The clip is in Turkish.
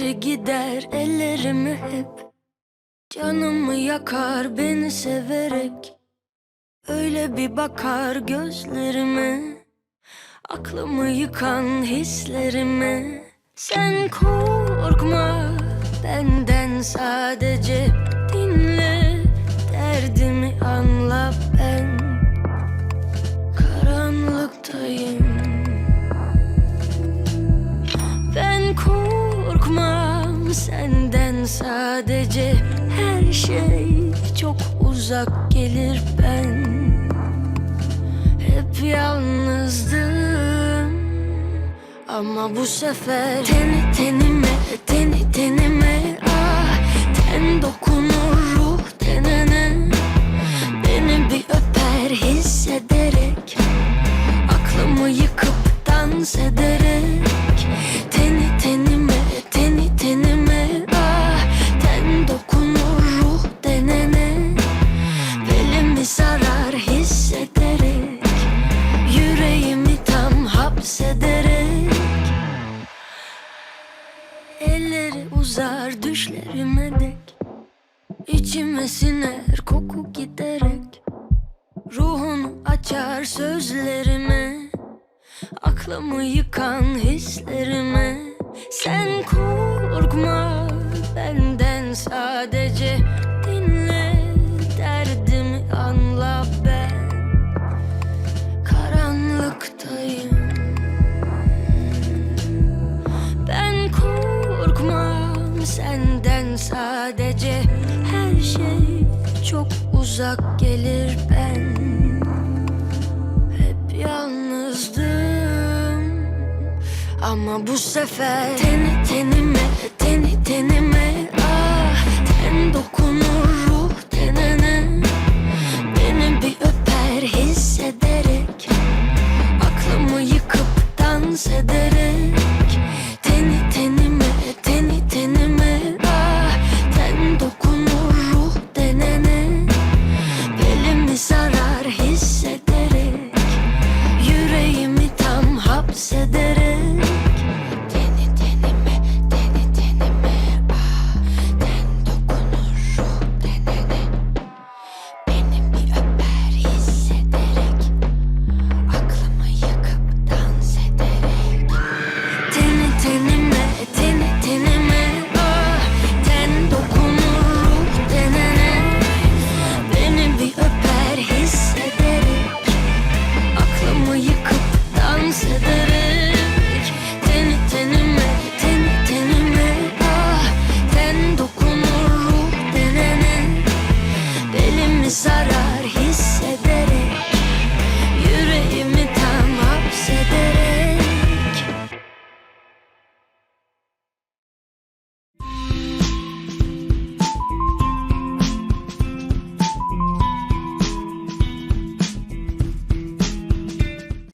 gelir ellerimi hep. Canımı yakar beni severek. Öyle bir bakar gözlerime. Aklımı yıkan hislerime. Sen korkma benden sadece dinle. Derdimi anla ben. Karanlıktayım senden sadece Her şey çok uzak gelir ben. Hep yalnızdım Ama bu sefer Teni tenime, teni tenime Ah, ten dokunur ruh tenene. Beni bir öper hissederek Aklımı yıkıp dans ederek Uzar düşlerime dek. İçime siner koku giderek. Ruhunu açar sözlerime. Aklımı yıkan hislerime. Sen korkma benden sadece Senden sadece Her şey çok uzak gelir ben. Hep yalnızdım. Ama bu sefer Teni tenime, teni tenime Ah ten dokunur ruh tenene. Beni bir öper hissederek Aklımı yıkıp dans ederek. zarar hisseder